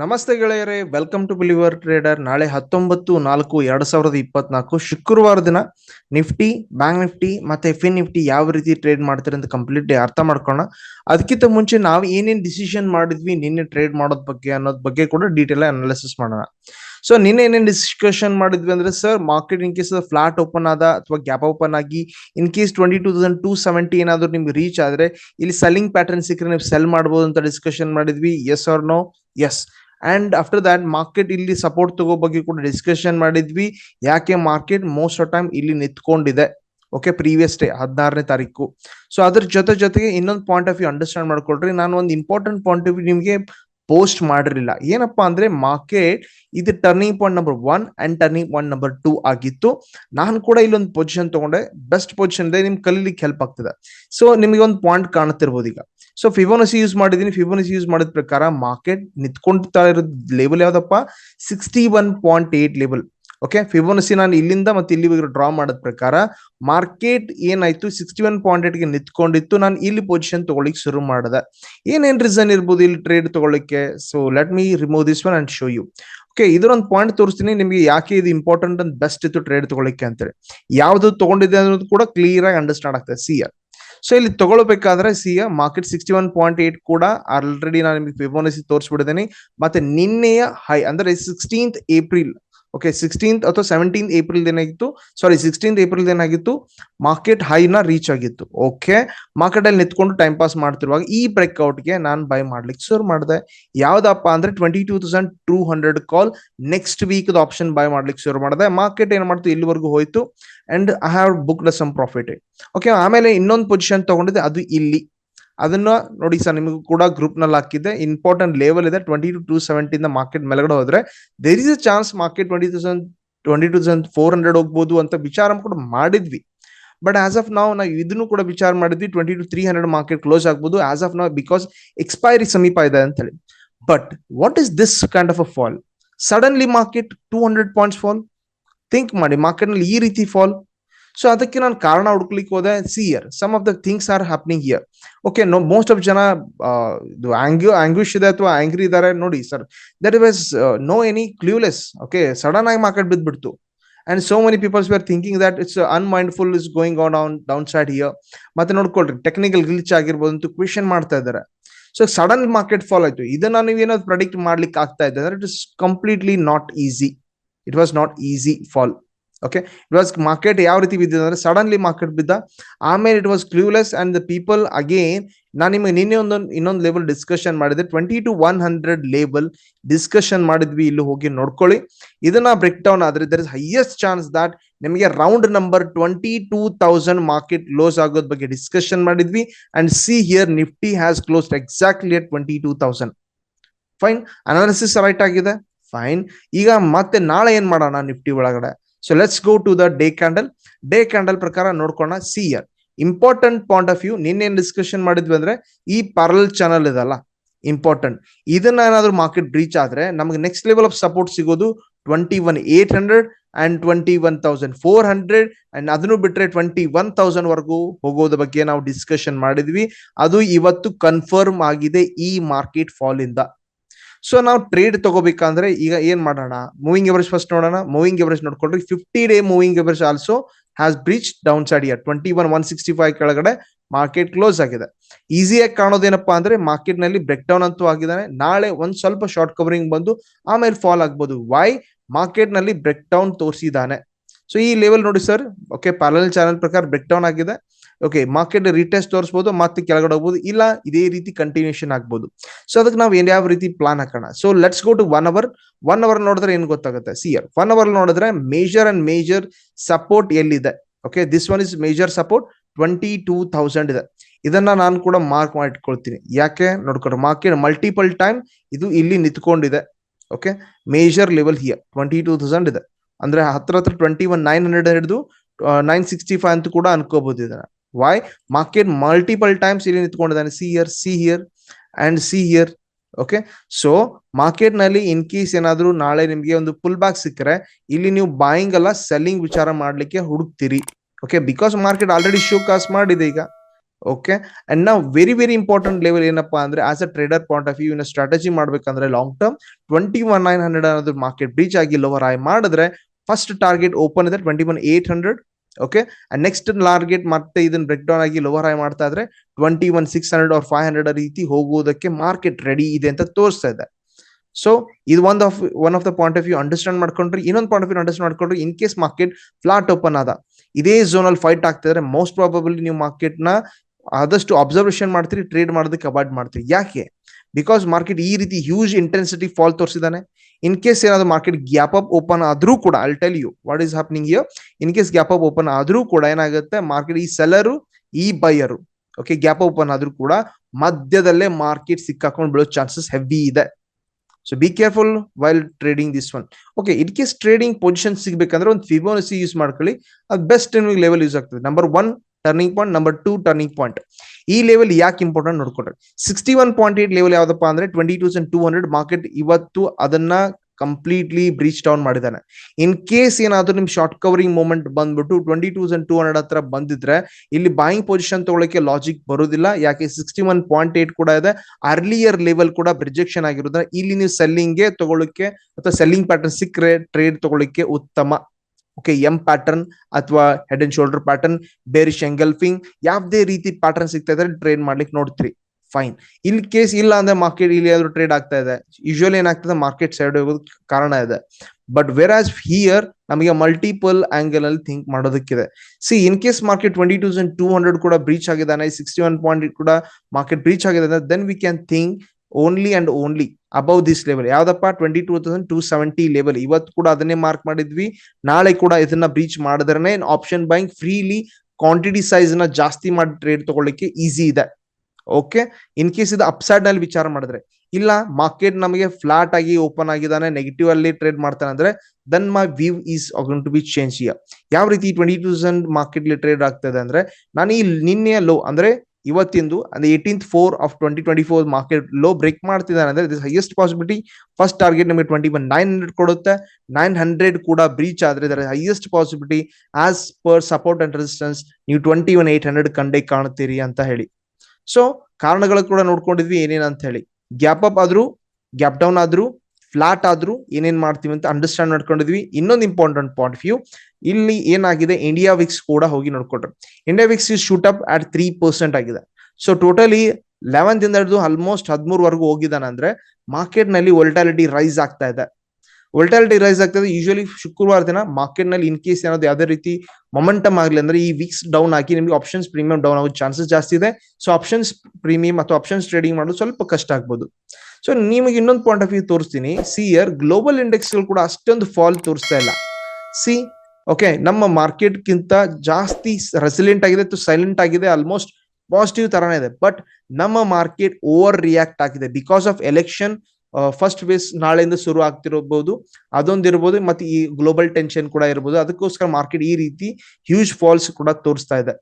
ನಮಸ್ತೆ ಗೆಳೆಯರೇ welcome to believer trader ನಾಳೆ ಹತ್ತೊಂಬತ್ತು, ನಾಲ್ಕು, ಎರಡ್ ಸಾವಿರದ ಇಪ್ಪತ್ನಾಲ್ಕು ಶುಕ್ರವಾರ ದಿನ ನಿಫ್ಟಿ ಬ್ಯಾಂಕ್ ನಿಫ್ಟಿ ಮತ್ತೆ ಫಿನ್ ನಿಫ್ಟಿ ಯಾವ ರೀತಿ ಟ್ರೇಡ್ ಮಾಡ್ತಾರೆ ಅಂತ ಕಂಪ್ಲೀಟ್ ಅರ್ಥ ಮಾಡ್ಕೋಣ ಅದಕ್ಕಿಂತ ಮುಂಚೆ ನಾವು ಏನೇನ್ ಡಿಸಿಷನ್ ಮಾಡಿದ್ವಿ, ನಿನ್ನೆ ಟ್ರೇಡ್ ಮಾಡೋದ್ ಬಗ್ಗೆ ಅನ್ನೋದ್ ಬಗ್ಗೆ ಕೂಡ ಡೀಟೇಲ್ ಅನಾಲಿಸಿಸ್ ಮಾಡೋಣ. ಸೊ ನಿನ್ನೆ ಏನೇನ್ ಡಿಸ್ಕಷನ್ ಮಾಡಿದ್ವಿ ಅಂದ್ರೆ sir market in case flat open ಆದ ಅಥವಾ ಗ್ಯಾಪ್ ಓಪನ್ ಆಗಿ in case twenty two thousand two seventy ಏನಾದ್ರು ನಿಮ್ಗೆ ರೀಚ್ ಆದ್ರೆ, ಇಲ್ಲಿ ಸೆಲ್ಲಿಂಗ್ ಪ್ಯಾಟರ್ನ್ ಸಿಕ್ಕರೆ ನೀವು ಸೆಲ್ ಮಾಡಬಹುದು ಅಂತ ಡಿಸ್ಕಷನ್ ಮಾಡಿದ್ವಿ. Yes or no yes and after that market ಇಲ್ಲಿ ಸಪೋರ್ಟ್ ತಗೋ ಬಗ್ಗೆ ಕೂಡ ಡಿಸ್ಕಷನ್ ಮಾಡಿದ್ವಿ. ಯಾಕೆ ಮಾರ್ಕೆಟ್ ಮೋಸ್ಟ್ ಆಫ್ ಟೈಮ್ ಇಲ್ಲಿ ನಿಂತ್ಕೊಂಡಿದೆ. ಓಕೆ ಪ್ರೀವಿಯಸ್ ಡೇ ಹದಿನಾರನೇ ತಾರೀಕು. ಸೊ ಅದ್ರ ಜೊತೆ ಜೊತೆಗೆ ಇನ್ನೊಂದು ಪಾಯಿಂಟ್ ಆಫ್ ವ್ಯೂ ಅಂಡರ್ಸ್ಟ್ಯಾಂಡ್ ಮಾಡ್ಕೊಳ್ರಿ. ನಾನು ಒಂದು ಇಂಪಾರ್ಟೆಂಟ್ ಪಾಯಿಂಟ್ ಆಫ್ ವ್ಯೂ ನಿಮಗೆ ಪೋಸ್ಟ್ ಮಾಡಿರಲಿಲ್ಲ. ಏನಪ್ಪ ಅಂದ್ರೆ ಮಾರ್ಕೆಟ್ ಇದು turning point number one and turning point number two ಆಗಿತ್ತು. ನಾನು ಕೂಡ ಇಲ್ಲೊಂದು ಪೊಸಿಷನ್ ತಗೊಂಡೆ. ಬೆಸ್ಟ್ ಪೊಸಿಷನ್ ಇದೆ. ನಿಮ್ಗೆ ಕಲೀಲಿಕ್ಕೆ ಹೆಲ್ಪ್ ಆಗ್ತದೆ. ಸೊ ನಿಮಗೆ ಒಂದು ಪಾಯಿಂಟ್ ಕಾಣುತ್ತಿರ್ಬೋದು ಈಗ. ಸೊ ಫಿಬೋನಸಿ ಯೂಸ್ ಮಾಡಿದೀನಿ. ಫಿಬೋನಸಿ ಯೂಸ್ ಮಾಡಿದ ಪ್ರಕಾರ ಮಾರ್ಕೆಟ್ ನಿಂತ್ಕೊಂಡ್ತಾ ಇರೋ ಲೆವೆಲ್ ಯಾವ್ದಪ್ಪ? Sixty one point eight level okay Fibonacci ನಾನು ಇಲ್ಲಿಂದ ಮತ್ತೆ ಇಲ್ಲಿ ಡ್ರಾ ಮಾಡಿದ ಪ್ರಕಾರ ಮಾರ್ಕೆಟ್ ಏನಾಯ್ತು? ಸಿಕ್ಸ್ಟಿ ಒನ್ ಪಾಯಿಂಟ್ ಏಟ್ಗೆ ನಿಂತ್ಕೊಂಡಿತ್ತು. ನಾನು ಇಲ್ಲಿ ಪೊಸಿಷನ್ ತಗೊಳ್ಳಿಕ್ ಶುರು ಮಾಡಿದೆ. ಏನೇನ್ ರೀಸನ್ ಇರ್ಬೋದು ಇಲ್ಲಿ ಟ್ರೇಡ್ ತಗೊಳ್ಳಿಕ್ಕೆ? So let me remove this one and show you okay ಇದರೊಂದು point ತೋರಿಸ್ತೀನಿ. ನಿಮಗೆ ಯಾಕೆ ಇದು ಇಂಪಾರ್ಟೆಂಟ್ ಅಂತ ಬೆಸ್ಟ್ ಇತ್ತು ಟ್ರೇಡ್ ತಗೊಳ್ಳಿಕ್ಕೆ ಅಂತೇಳಿ ಯಾವ್ದು ತಗೊಂಡಿದೆ ಅನ್ನೋದು ಕೂಡ ಕ್ಲಿಯರ್ ಆಗಿ ಅಂಡರ್ಸ್ಟ್ಯಾಂಡ್ ಆಗ್ತದೆ. ಸಿ ಸೊ ಇಲ್ಲಿ ತಗೊಳ್ಬೇಕಾದ್ರೆ see market sixty one point eight ಕೂಡ ಆಲ್ರೆಡಿ ನಾನು ನಿಮಗೆ ಫಿಬೋನಸಿ ತೋರಿಸ್ಬಿಟ್ಟಿದ್ದೀನಿ. ಮತ್ತೆ ನಿನ್ನೆಯ ಹೈ ಅಂದ್ರೆ ಸಿಕ್ಸ್ಟೀನ್ತ್ ಏಪ್ರಿಲ್ ಓಕೆ ಸಿಕ್ಸ್ಟೀನ್ತ್ ಅಥವಾ ಸೆವೆಂಟೀನ್ತ್ ಏಪ್ರಿಲ್ ಏನಾಗಿತ್ತು ಸಾರಿ ಸಿಕ್ಸ್ಟೀನ್ತ್ ಏಪ್ರಿಲ್ ಏನಾಗಿತ್ತು ಮಾರ್ಕೆಟ್ ಹೈನ ರೀಚ್ ಆಗಿತ್ತು. ಓಕೆ ಮಾರ್ಕೆಟ್ ಅಲ್ಲಿ ನಿಂತ್ಕೊಂಡು ಟೈಮ್ ಪಾಸ್ ಮಾಡ್ತಿರುವಾಗ ಈ ಬ್ರೇಕ್ಔಟ್ಗೆ ನಾನು ಬೈ ಮಾಡ್ಲಿಕ್ಕೆ ಶುರು ಮಾಡಿದೆ. ಯಾವ್ದಪ್ಪ ಅಂದ್ರೆ twenty two thousand two hundred call next week option buy ಮಾಡ್ಲಿಕ್ಕೆ ಶುರು ಮಾಡಿದೆ. ಮಾರ್ಕೆಟ್ ಏನ್ ಮಾಡ್ತು? ಇಲ್ಲಿವರೆಗೂ ಹೋಯ್ತು. And I have book some profit okay ಆಮೇಲೆ ಇನ್ನೊಂದು ಪೊಸಿಷನ್ ತಗೊಂಡಿದ್ದೆ. ಅದು ಇಲ್ಲಿ. ಅದನ್ನ ನೋಡಿ ಸರ್, ನಿಮಗೂ ಕೂಡ ಗ್ರೂಪ್ನಲ್ಲಿ ಹಾಕಿದ್ದೆ. ಇಂಪಾರ್ಟೆಂಟ್ ಲೆವೆಲ್ ಇದೆ. ಟ್ವೆಂಟಿ ಟು ಟೂ ಸೆವೆಂಟಿಂದ ಮಾರ್ಕೆಟ್ ಮೇಲ್ಗಡೆ ಹೋದ್ರೆ there is a chance market twenty thousand twenty two thousand four hundred ಹೋಗ್ಬೋದು ಅಂತ ವಿಚಾರ ಕೂಡ ಮಾಡಿದ್ವಿ. ಬಟ್ ಆಸ್ ಆಫ್ ನಾವು ನಾವು ಇದನ್ನು ಕೂಡ ವಿಚಾರ ಮಾಡಿದ್ವಿ. Twenty two three hundred market close ಆಗ್ಬೋದು. ಆಸ್ ಆಫ್ ನಾವು ಬಿಕಾಸ್ ಎಕ್ಸ್ಪೈರಿ ಸಮೀಪ ಇದೆ ಅಂತ ಹೇಳಿ. But what is this kind of a fall suddenly market two hundred points fall think ಮಾಡಿ ಮಾರ್ಕೆಟ್ನಲ್ಲಿ ಈ ರೀತಿ ಫಾಲ್ ಸೊ ಅದಕ್ಕೆ ನಾನು ಕಾರಣ ಹುಡುಕ್ಲಿಕ್ಕೆ ಹೋದೆ. See here some of the things are happening here okay no most of ಜನ ಆಂಗ್ಯೂ ಆಂಗ್ವಿಶ್ ಇದೆ ಅಥವಾ ಆಂಗ್ರಿ ಇದಾರೆ. ನೋಡಿ sir that was no any clueless okay sudden ಆಗಿ market ಬಿದ್ದ್ಬಿಡ್ತು and so many peoples were thinking that it's unmindful is going on down down side here ಮತ್ತೆ ನೋಡ್ಕೊಳ್ರಿ technical glitch ಆಗಿರ್ಬೋದು ಅಂತ ಕ್ವೆಶನ್ ಮಾಡ್ತಾ ಇದ್ದಾರೆ. ಸೊ ಸಡನ್ ಮಾರ್ಕೆಟ್ ಫಾಲ್ ಆಯ್ತು. ಇದನ್ನ ನೀವು ಏನಾದ್ರು ಪ್ರೆಡಿಕ್ಟ್ ಮಾಡ್ಲಿಕ್ಕೆ ಆಗ್ತಾ ಇದೆ ಅಂದ್ರೆ it is completely not easy it was not easy fall okay it was market ಯಾವ ರೀತಿ ಬಿದ್ದಿದೆ ಅಂದ್ರೆ ಸಡನ್ಲಿ ಮಾರ್ಕೆಟ್ ಬಿದ್ದ. ಆಮೇಲೆ it was clueless and the people again ನಾನು ನಿಮಗೆ ನಿನ್ನೆ ಒಂದು ಇನ್ನೊಂದು ಲೆವೆಲ್ ಡಿಸ್ಕಷನ್ ಮಾಡಿದೆ. Twenty two one hundred label discussion ಮಾಡಿದ್ವಿ. ಇಲ್ಲಿ ಹೋಗಿ ನೋಡ್ಕೊಳ್ಳಿ. ಇದನ್ನ ಬ್ರೇಕ್ ಡೌನ್ ಆದ್ರೆ there is highest chance that ನಿಮಗೆ round number twenty two thousand market close ಆಗೋದ್ ಬಗ್ಗೆ ಡಿಸ್ಕಷನ್ ಮಾಡಿದ್ವಿ. And see here Nifty has closed exactly at twenty two thousand fine analysis right ಆಗಿದೆ. ಫೈನ್ ಈಗ ಮತ್ತೆ ನಾಳೆ ಏನ್ ಮಾಡೋಣ ನಿಫ್ಟಿ ಒಳಗಡೆ? So let's go to the day candle day candle ಪ್ರಕಾರ ನೋಡ್ಕೋಣ see here important point of view ನಿನ್ನೇನು discussion ಮಾಡಿದ್ವಿ ಅಂದ್ರೆ ಈ ಪರಲ್ ಚಾನಲ್ ಇದಲ್ಲ ಇಂಪಾರ್ಟೆಂಟ್ ಇದನ್ನ ಏನಾದ್ರು ಮಾರ್ಕೆಟ್ ರೀಚ್ ಆದ್ರೆ ನಮಗೆ ನೆಕ್ಸ್ಟ್ ಲೆವೆಲ್ ಆಫ್ ಸಪೋರ್ಟ್ ಸಿಗೋದು twenty one eight hundred and twenty one thousand four hundred and ಅದನ್ನು ಬಿಟ್ರೆ ಟ್ವೆಂಟಿ ಒನ್ ತೌಸಂಡ್ ವರ್ಗೂ ಹೋಗೋದ ಬಗ್ಗೆ ನಾವು ಡಿಸ್ಕಷನ್ ಮಾಡಿದ್ವಿ ಅದು ಇವತ್ತು ಕನ್ಫರ್ಮ್ ಆಗಿದೆ ಈ ಮಾರ್ಕೆಟ್ ಫಾಲ್ ಇಂದ ಸೊ ನಾವು ಟ್ರೇಡ್ ತಗೋಬೇಕಂದ್ರೆ ಈಗ ಏನ್ ಮಾಡೋಣ? ಮೂವಿಂಗ್ ಎವರೇಜ್ ಫಸ್ಟ್ ನೋಡೋಣ. ಮೂವಿಂಗ್ ಎವರೇಜ್ ನೋಡ್ಕೊಂಡ್ರೆ fifty day moving average also has breach down side here twenty one one sixty five ಕೆಳಗಡೆ ಮಾರ್ಕೆಟ್ ಕ್ಲೋಸ್ ಆಗಿದೆ ಈಸಿಯಾಗಿ ಕಾಣೋದೇನಪ್ಪಾ ಅಂದ್ರೆ ಮಾರ್ಕೆಟ್ನಲ್ಲಿ ಬ್ರೇಕ್ ಡೌನ್ ಅಂತೂ ಆಗಿದ್ದಾನೆ. ನಾಳೆ ಒಂದ್ ಸ್ವಲ್ಪ ಶಾರ್ಟ್ ಕವರಿಂಗ್ ಬಂದು ಆಮೇಲೆ ಫಾಲ್ ಆಗ್ಬೋದು. ವೈ ಮಾರ್ಕೆಟ್ನಲ್ಲಿ ಬ್ರೇಕ್ ಡೌನ್ ತೋರಿಸಿದಾನೆ ಸೊ ಈ ಲೆವೆಲ್ ನೋಡಿ ಸರ್ ಓಕೆ ಪ್ಯಾರಲ್ ಚಾನಲ್ ಪ್ರಕಾರ ಬ್ರೇಕ್ ಡೌನ್ ಆಗಿದೆ. ಓಕೆ ಮಾರ್ಕೆಟ್ ರಿಟೆಸ್ಟ್ ತೋರಿಸಬಹುದು ಮತ್ತೆ ಕೆಳಗಡೆ ಹೋಗ್ಬೋದು, ಇಲ್ಲ ಇದೇ ರೀತಿ ಕಂಟಿನ್ಯೂಷನ್ ಆಗ್ಬೋದು. ಸೊ ಅದಕ್ಕೆ ನಾವು ಏನ್ ಯಾವ ರೀತಿ ಪ್ಲಾನ್ ಹಾಕೋಣ? So let's go to one hour one hour ನೋಡಿದ್ರೆ ಏನ್ ಗೊತ್ತಾಗುತ್ತೆ? ಸಿ ಇಯರ್ ಒನ್ ಅವರ್ ನೋಡಿದ್ರೆ ಮೇಜರ್ ಅಂಡ್ ಮೇಜರ್ ಸಪೋರ್ಟ್ ಎಲ್ಲಿದೆ? Okay this one is major support twenty two thousand ಇದೆ. ಇದನ್ನ ನಾನು ಕೂಡ ಮಾರ್ಕ್ ಮಾಡಿಟ್ಕೊಳ್ತೀನಿ. ಯಾಕೆ? ನೋಡ್ಕೊಂಡು ಮಾರ್ಕೆಟ್ ಮಲ್ಟಿಪಲ್ ಟೈಮ್ ಇದು ಇಲ್ಲಿ ನಿಂತ್ಕೊಂಡಿದೆ. Okay major level here twenty two thousand ಇದೆ. ಅಂದ್ರೆ ಹತ್ರ ಹತ್ರ ಟ್ವೆಂಟಿ ಒನ್ ನೈನ್ ಹಂಡ್ರೆಡ್ ಹಿಡಿದು ನೈನ್ ಸಿಕ್ಸ್ಟಿ ಫೈವ್ ಅಂತ ಕೂಡ ಅನ್ಕೋಬಹುದು ಇದನ್ನ. ವೈ ಮಾರ್ಕೆಟ್ ಮಲ್ಟಿಪಲ್ ಟೈಮ್ಸ್ ಇಲ್ಲಿ ನಿಂತ್ಕೊಂಡಿದ್ದಾನೆ. See here see here and see here okay so ಮಾರ್ಕೆಟ್ನಲ್ಲಿ ಇನ್ ಕೇಸ್ ಏನಾದ್ರು ನಾಳೆ ನಿಮ್ಗೆ ಒಂದು ಪುಲ್ ಬ್ಯಾಕ್ ಸಿಕ್ಕರೆ, ಇಲ್ಲಿ ನೀವು ಬಾಯಿಂಗ್ ಅಲ್ಲ ಸೆಲ್ಲಿಂಗ್ ವಿಚಾರ ಮಾಡ್ಲಿಕ್ಕೆ ಹುಡುಕ್ತಿರಿ. Okay because market already showcase ಮಾಡಿದೆ ಈಗ. ಓಕೆ ಅಂಡ್ ನಾವು ವೆರಿ ವೆರಿ ಇಂಪಾರ್ಟೆಂಟ್ ಲೆವೆಲ್ ಏನಪ್ಪಾ ಅಂದ್ರೆ as a trader point of view ಇನ್ನ ಸ್ಟ್ರಾಟಜಿ ಮಾಡ್ಬೇಕಂದ್ರೆ long term twenty one nine hundred ಅನ್ನೋದು ಮಾರ್ಕೆಟ್ ಬ್ರೀಚ್ ಆಗಿ ಲೋವರ್ ಆಯ್ ಮಾಡಿದ್ರೆ ಫಸ್ಟ್ ಟಾರ್ಗೆಟ್ ಓಪನ್ ಇದೆ twenty one eight hundred okay and next target ಮತ್ತೆ ಇದನ್ನ ಬ್ರೇಕ್ ಡೌನ್ ಆಗಿ ಲೋವರ್ ಆಗಿ ಮಾಡ್ತಾ ಇದ್ರೆ twenty one six hundred or five hundred ರೀತಿ ಹೋಗುವುದಕ್ಕೆ ಮಾರ್ಕೆಟ್ ರೆಡಿ ಇದೆ ಅಂತ ತೋರಿಸ್ತಾ ಇದೆ. ಸೊ ಇದು ಒಂದ್ of one of the point of view understand ಮಾಡ್ಕೊಂಡ್ರೆ, ಇನ್ನೊಂದು ಪಾಯಿಂಟ್ ಆಫ್ ವ್ಯೂ ಅಂಡರ್ಸ್ಟ್ಯಾಂಡ್ ಮಾಡ್ಕೊಂಡ್ರೆ in case market flat open ಆದ, ಇದೇ ಝೋನ್ ಅಲ್ಲಿ ಫೈಟ್ ಆಗ್ತಿದ್ರೆ ಮೋಸ್ಟ್ ಪ್ರಾಬಬಲಿ ನೀವು ಮಾರ್ಕೆಟ್ನ ಆದಷ್ಟು ಅಬ್ಸರ್ವೇಷನ್ ಮಾಡ್ತೀರಿ ಟ್ರೇಡ್ ಮಾಡೋದಕ್ಕೆ ಅವಾಯ್ಡ್ ಮಾಡ್ತೀರಿ. ಯಾಕೆ? ಬಿಕಾಸ್ ಮಾರ್ಕೆಟ್ ಈ ರೀತಿ ಹ್ಯೂಜ್ ಇಂಟೆನ್ಸಿಟಿ ಫಾಲ್ ತೋರಿಸಿದಾನೆ ಇನ್ ಕೇಸ್ ಏನಾದ್ರು ಮಾರ್ಕೆಟ್ ಗ್ಯಾಪ್ ಅಪ್ ಓಪನ್ ಆದ್ರೂ ಕೂಡ I'll tell you what is happening you in case gap up open ಆದ್ರೂ ಕೂಡ ಏನಾಗುತ್ತೆ? ಮಾರ್ಕೆಟ್ ಈ ಸೆಲರು ಈ ಬೈಯರು ಓಕೆ ಗ್ಯಾಪ್ ಓಪನ್ ಆದ್ರೂ ಕೂಡ ಮಧ್ಯದಲ್ಲೇ ಮಾರ್ಕೆಟ್ ಸಿಕ್ಕಾಕೊಂಡು ಬೀಳೋ ಚಾನ್ಸಸ್ ಹೆವಿ ಇದೆ. So be careful while trading this one okay in case trading position ಸಿಗ್ಬೇಕಂದ್ರೆ ಒಂದು ಫಿಬೋನಸಿ ಯೂಸ್ ಮಾಡ್ಕೊಳ್ಳಿ. ಅದು ಬೆಸ್ಟ್ ಲೆವೆಲ್ ಯೂಸ್ ಆಗ್ತದೆ. Number one turning point number two turning point ಈ ಲೆವೆಲ್ ಯಾಕೆ ಇಂಪಾರ್ಟೆಂಟ್ ನೋಡ್ಕೊಂಡ್ರೆ? Sixty one point eight level ಯಾವ್ದಪ್ಪ ಅಂದ್ರೆ twenty thousand two hundred market ಇವತ್ತು ಅದನ್ನ ಕಂಪ್ಲೀಟ್ಲಿ ಬ್ರೀಚ್ ಡೌನ್ ಮಾಡಿದ್ದಾನೆ. ಇನ್ ಕೇಸ್ ಏನಾದ್ರೂ ನಿಮ್ ಶಾರ್ಟ್ ಕವರಿಂಗ್ ಮೂಮೆಂಟ್ ಬಂದ್ಬಿಟ್ಟು ಟ್ವೆಂಟಿ ತೌಸಂಡ್ ಟೂ ಹಂಡ್ರೆಡ್ ಹತ್ರ ಬಂದಿದ್ರೆ ಇಲ್ಲಿ ಬಾಯಿಂಗ್ ಪೊಸಿಷನ್ ತಗೊಳಕ್ಕೆ ಲಾಜಿಕ್ ಬರೋದಿಲ್ಲ. ಯಾಕೆ ಸಿಕ್ಸ್ಟಿ ಒನ್ ಪಾಯಿಂಟ್ ಏಟ್ ಕೂಡ ಇದೆ ಅರ್ಲಿಯರ್ ಲೆವೆಲ್ ಕೂಡ ರಿಜೆಕ್ಷನ್ ಆಗಿರೋದ್ರ ಇಲ್ಲಿ ನೀವು ಸೆಲ್ಲಿಂಗ್ಗೆ ತಗೊಳಕ್ಕೆ ಅಥವಾ ಸೆಲ್ಲಿಂಗ್ ಪ್ಯಾಟರ್ನ್ ಸಿಕ್ಕರೆ ಟ್ರೇಡ್ ತಗೊಳ್ಳಿಕ್ಕೆ ಉತ್ತಮ. ಓಕೆ ಎಂ ಪ್ಯಾಟರ್ನ್ ಅಥವಾ head and shoulder pattern bearish engulfing ಯಾವ್ದೇ ರೀತಿ ಪ್ಯಾಟರ್ನ್ ಸಿಗ್ತಾ ಇದ್ರೆ ಟ್ರೇಡ್ ಮಾಡ್ಲಿಕ್ಕೆ ನೋಡ್ತೀರಿ. ಫೈನ್ ಇಲ್ಲಿ ಕೇಸ್ ಇಲ್ಲ ಅಂದ್ರೆ ಮಾರ್ಕೆಟ್ ಇಲ್ಲಿ ಯಾವ್ದು ಟ್ರೇಡ್ ಆಗ್ತಾ ಇದೆ. ಯೂಶುವಲಿ ಏನಾಗ್ತದೆ ಮಾರ್ಕೆಟ್ ಸೈಡ್ ಹೋಗೋದು ಕಾರಣ ಇದೆ. ಬಟ್ ವೆರ್ ಆಸ್ ಹಿಯರ್ ನಮಗೆ ಮಲ್ಟಿಪಲ್ ಆಂಗಲ್ ಅಲ್ಲಿ think ಮಾಡೋದಕ್ಕಿದೆ. See in case market twenty thousand two hundred ಕೂಡ ಬ್ರೀಚ್ ಆಗಿದ್ದಾನೆ ಸಿಕ್ಸ್ಟಿ ಒನ್ ಪಾಯಿಂಟ್ ಕೂಡ ಮಾರ್ಕೆಟ್ ಬ್ರೀಚ್ ಆಗಿದೆ then we can think only and only above this level ಯಾವ್ದಪ್ಪ? Twenty two thousand two seventy level ಇವತ್ತು ಕೂಡ ಅದನ್ನೇ mark ಮಾಡಿದ್ವಿ. ನಾಳೆ ಕೂಡ ಇದನ್ನ ಬ್ರೀಚ್ ಮಾಡಿದ್ರೆ ಆಪ್ಷನ್ ಬೈಂಗ್ ಫ್ರೀಲಿ ಕ್ವಾಂಟಿಟಿ ಸೈಜ್ನ ಜಾಸ್ತಿ ಮಾಡಿ ಟ್ರೇಡ್ ತಗೊಳ್ಳಿಕ್ಕೆ ಈಸಿ ಇದೆ. ಓಕೆ ಇನ್ ಕೇಸ್ ಇದು ಅಪ್ಸೈಡ್ನಲ್ಲಿ ವಿಚಾರ ಮಾಡಿದ್ರೆ. ಇಲ್ಲ ಮಾರ್ಕೆಟ್ ನಮಗೆ ಫ್ಲಾಟ್ ಆಗಿ ಓಪನ್ ಆಗಿದ್ದಾನೆ ನೆಗೆಟಿವ್ ಅಲ್ಲಿ ಟ್ರೇಡ್ ಮಾಡ್ತಾನೆ ಅಂದ್ರೆ then my view is to be change ಯಾವ ರೀತಿ ಟ್ವೆಂಟಿ ತೌಸಂಡ್ ಮಾರ್ಕೆಟ್ ಟ್ರೇಡ್ ಆಗ್ತದೆ ಅಂದ್ರೆ, ನಾನು ಈ ನಿನ್ನೆಯ ಲೋ ಅಂದ್ರೆ ಇವತ್ತಿಂದು, ಅಂದ್ರೆ eighteenth four of twenty twenty four market low break ಮಾಡ್ತಿದ್ದಾರೆ. ಅಂದ್ರೆ this highest possibility first target ನಿಮಗೆ ಟ್ವೆಂಟಿ ಒನ್ ನೈನ್ ಹಂಡ್ರೆಡ್ ಕೊಡುತ್ತೆ. ನೈನ್ ಹಂಡ್ರೆಡ್ ಕೂಡ ಬ್ರೀಚ್ ಆದ್ರೆ ಇದರ highest possibility as per support and resistance ನೀವು ಟ್ವೆಂಟಿ ಒನ್ ಏಟ್ ಹಂಡ್ರೆಡ್ ಕಂಡೇ ಕಾಣುತ್ತೀರಿ ಅಂತ ಹೇಳಿ. ಸೊ ಕಾರಣಗಳು ಕೂಡ ನೋಡ್ಕೊಂಡಿದ್ವಿ ಏನೇನಂತ ಹೇಳಿ. ಗ್ಯಾಪ್ ಅಪ್ ಆದ್ರೂ ಗ್ಯಾಪ್ ಡೌನ್ ಆದ್ರೂ ಫ್ಲಾಟ್ ಆದ್ರೂ ಏನೇನ್ ಮಾಡ್ತೀವಿ ಅಂತ ಅಂಡರ್ಸ್ಟ್ಯಾಂಡ್ ಮಾಡ್ಕೊಂಡಿದ್ವಿ. ಇನ್ನೊಂದು ಇಂಪಾರ್ಟೆಂಟ್ ಪಾಯಿಂಟ್ ವ್ಯೂ ಇಲ್ಲಿ ಏನಾಗಿದೆ ಇಂಡಿಯಾ ವಿಕ್ಸ್ ಕೂಡ ಹೋಗಿ ನೋಡ್ಕೊಟ್ರು. India VIX shoot up at three percent ಆಗಿದೆ. ಸೊ ಟೋಟಲಿ ಲೆವೆಂತ್ ಇಂದ ಹಿಡಿದು ಆಲ್ಮೋಸ್ಟ್ ಹದಿಮೂರವರೆಗೂ ಹೋಗಿದ್ದಾನೆ ಅಂದ್ರೆ ಮಾರ್ಕೆಟ್ನಲ್ಲಿ ವೊಲ್ಟಾಲಿಟಿ ರೈಸ್ ಆಗ್ತಾ ಇದೆ. ವೊಲ್ಟಾಲಿಟಿ ರೈಸ್ ಆಗ್ತದೆ. ಯೂಶಲಿ ಶುಕ್ರವಾರ ದಿನ ಮಾರ್ಕೆಟ್ನಲ್ಲಿ ಇನ್ ಕೇಸ್ ಏನಾದ್ರು ಯಾವುದೇ ರೀತಿ ಮೊಮೆಂಟಮ್ ಆಗಲಿ ಅಂದ್ರೆ ಈ ವೀಕ್ಸ್ ಡೌನ್ ಹಾಕಿ ನಿಮಗೆ ಆಪ್ಷನ್ಸ್ ಪ್ರೀಮಿಯಂ ಡೌನ್ ಆಗೋ ಚಾನ್ಸಸ್ ಜಾಸ್ತಿ ಇದೆ. ಸೊ ಆಪ್ಷನ್ಸ್ ಪ್ರೀಮಿಯಂ ಅಥವಾ ಆಪ್ಷನ್ಸ್ ಟ್ರೇಡಿಂಗ್ ಮಾಡೋದು ಸ್ವಲ್ಪ ಕಷ್ಟ ಆಗ್ಬೋದು. ಸೊ ನಿಮಗೆ ಇನ್ನೊಂದು ಪಾಯಿಂಟ್ ಆಫ್ ವ್ಯೂ ತೋರಿಸ್ತೀನಿ. ಸಿ ಇಯರ್ ಗ್ಲೋಬಲ್ ಇಂಡೆಕ್ಸ್ ಕೂಡ ಅಷ್ಟೊಂದು ಫಾಲ್ ತೋರಿಸ್ತಾ ಇಲ್ಲ. ಸಿ ಓಕೆ ನಮ್ಮ ಮಾರ್ಕೆಟ್ ಗಿಂತ ಜಾಸ್ತಿ ರೆಸಿಲೆಂಟ್ ಆಗಿದೆ ಸೈಲೆಂಟ್ ಆಗಿದೆ ಆಲ್ಮೋಸ್ಟ್ ಪಾಸಿಟಿವ್ ತರಾನೇ ಇದೆ. ಬಟ್ ನಮ್ಮ ಮಾರ್ಕೆಟ್ ಓವರ್ ರಿಯಾಕ್ಟ್ ಆಗಿದೆ because of election first phase ನಾಳೆಯಿಂದ ಶುರು ಆಗ್ತಿರಬಹುದು. ಅದೊಂದಿರ್ಬೋದು ಮತ್ತೆ ಈ ಗ್ಲೋಬಲ್ ಟೆನ್ಷನ್ ಕೂಡ ಇರ್ಬೋದು. ಅದಕ್ಕೋಸ್ಕರ ಮಾರ್ಕೆಟ್ ಈ ರೀತಿ ಹ್ಯೂಜ್ ಫಾಲ್ಸ್ ಕೂಡ ತೋರಿಸ್ತಾ ಇದೆ.